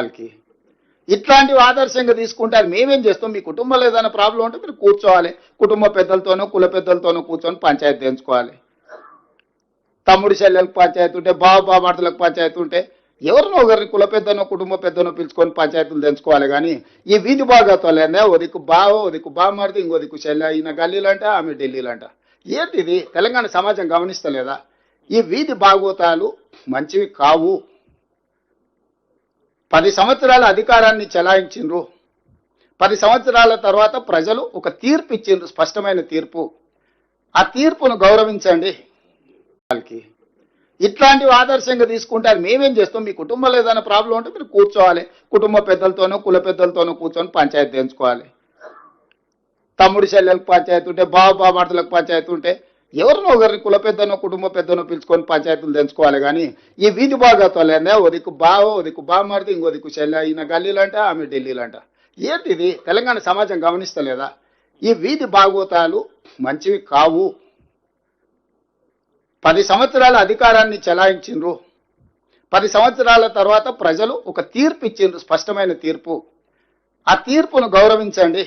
వాళ్ళకి. ఇట్లాంటివి ఆదర్శంగా తీసుకుంటారు. మేమేం చేస్తాం? మీ కుటుంబంలో ఏదైనా ప్రాబ్లం ఉంటే మీరు కూర్చోవాలి. కుటుంబ పెద్దలతోనో కుల పెద్దలతోనో కూర్చొని పంచాయతీ తెంచుకోవాలి. తమ్ముడి చెల్లెలకు పంచాయతీ ఉంటే బావ బామాటలకు పంచాయతీ ఉంటే ఎవరినో ఒకరిని కుల పెద్దనో కుటుంబ పెద్దనో పిలుచుకొని పంచాయతీలు తెంచుకోవాలి కానీ ఈ వీధి బాగాతోలేనే ఓ దిక్కు బావ ఓ దిక్కు ఇంకొదికు చెల్లె ఈయన గల్లీలంట ఆమె ఢిల్లీలంట. ఏంటి ఇది తెలంగాణ సమాజం గమనిస్తలేదా? ఈ వీధి భాగవతాలు మంచివి కావు. పది సంవత్సరాల అధికారాన్ని చెలాయించిండ్రు. పది సంవత్సరాల తర్వాత ప్రజలు ఒక తీర్పు ఇచ్చిండ్రు స్పష్టమైన తీర్పు. ఆ తీర్పును గౌరవించండి. వాళ్ళకి ఇట్లాంటివి ఆదర్శంగా తీసుకుంటే అది మేమేం చేస్తాం? మీ కుటుంబంలో ఏదైనా ప్రాబ్లం ఉంటే మీరు కూర్చోవాలి. కుటుంబ పెద్దలతోనో కుల పెద్దలతోనో కూర్చొని పంచాయతీ ఎంచుకోవాలి. తమ్ముడు చెల్లెలకు పంచాయతీ ఉంటే బావ బామార్తలకు పంచాయతీ ఉంటే ఎవరినో ఒకరిని కుల పెద్దనో కుటుంబ పెద్దనో పిలుచుకొని పంచాయతీలు తెంచుకోవాలి కానీ ఈ వీధి బాగాతోలేనే ఓ దిక్కు బావ ఒదికు దిక్కు బామార్ది ఇంకో దిక్కు చెల్లె ఈయన గల్లీలంట ఆమె ఢిల్లీలంట. ఏంటి ఇది? తెలంగాణ సమాజం గమనిస్తలేదా? ఈ వీధి భాగవతాలు మంచివి కావు. పది సంవత్సరాల అధికారాన్ని చెలాయించిండ్రు. పది సంవత్సరాల తర్వాత ప్రజలు ఒక తీర్పు ఇచ్చిండ్రు స్పష్టమైన తీర్పు. ఆ తీర్పును గౌరవించండి.